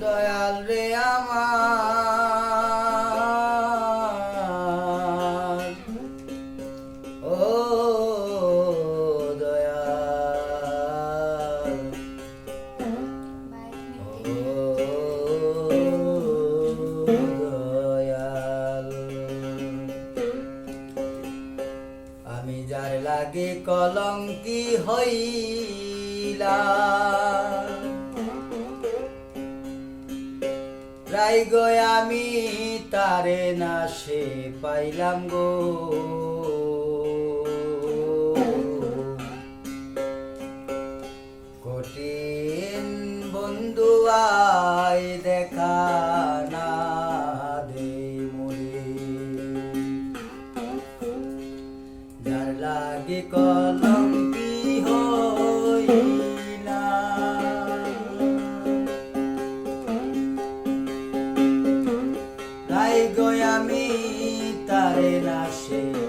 দয়াল রে আমার। যাই গো আমি তারে না সে পাইলাম গো। গোয়ামি গো আমি তারে লাশে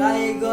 তাই গো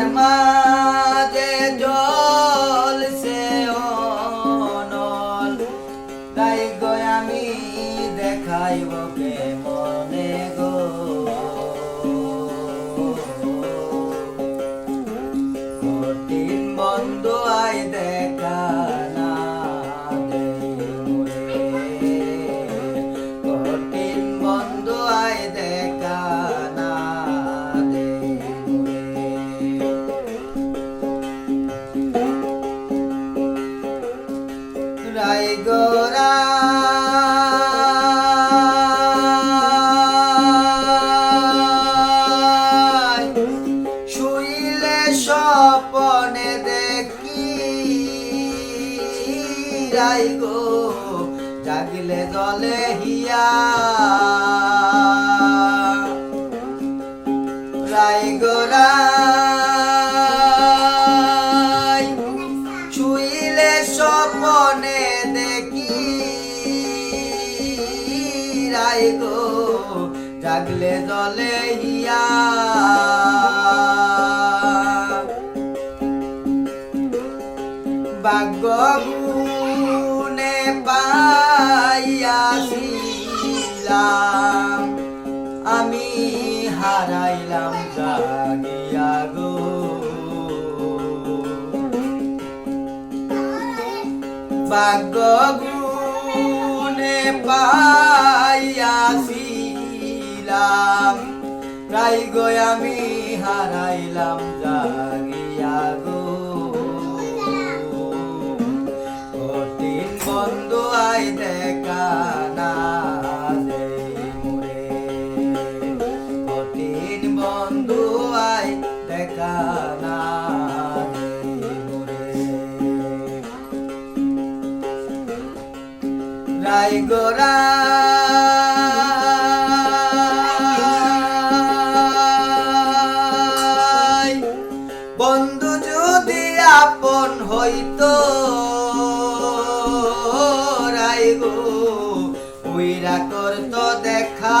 I'm out. যাই গো, জাগিলে জলে হিয়া। রাই গো রাই, ছুইলে স্বপনে দেখি। রাই গো, জাগলে জলে হিয়া। বাগ ভাগ্য গুণে পাইয়াছিলাম। গাই গো আমি হারাইলাম গোরা। বন্ধু যদি আপন হইত রাই গো উইরা করত দেখা।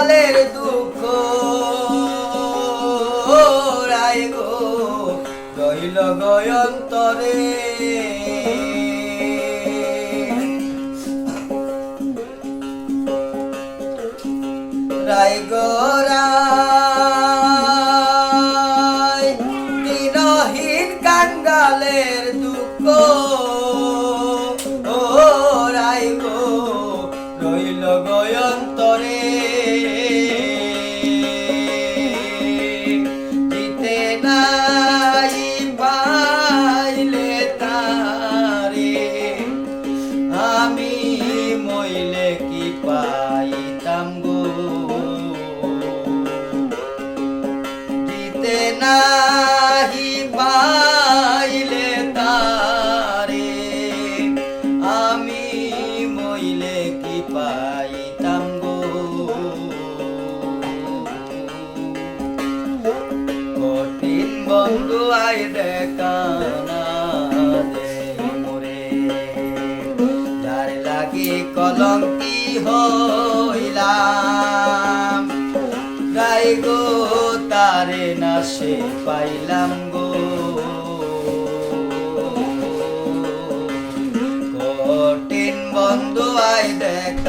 কাঙ্গালের দুঃখ। রায় গো রইল গয়ন্তরে। রায় দিনহীন যার লাগি কলঙ্কি হইলাম। গাই গো তারে না পাইলাম গো। কঠিন বন্ধু আই দেখ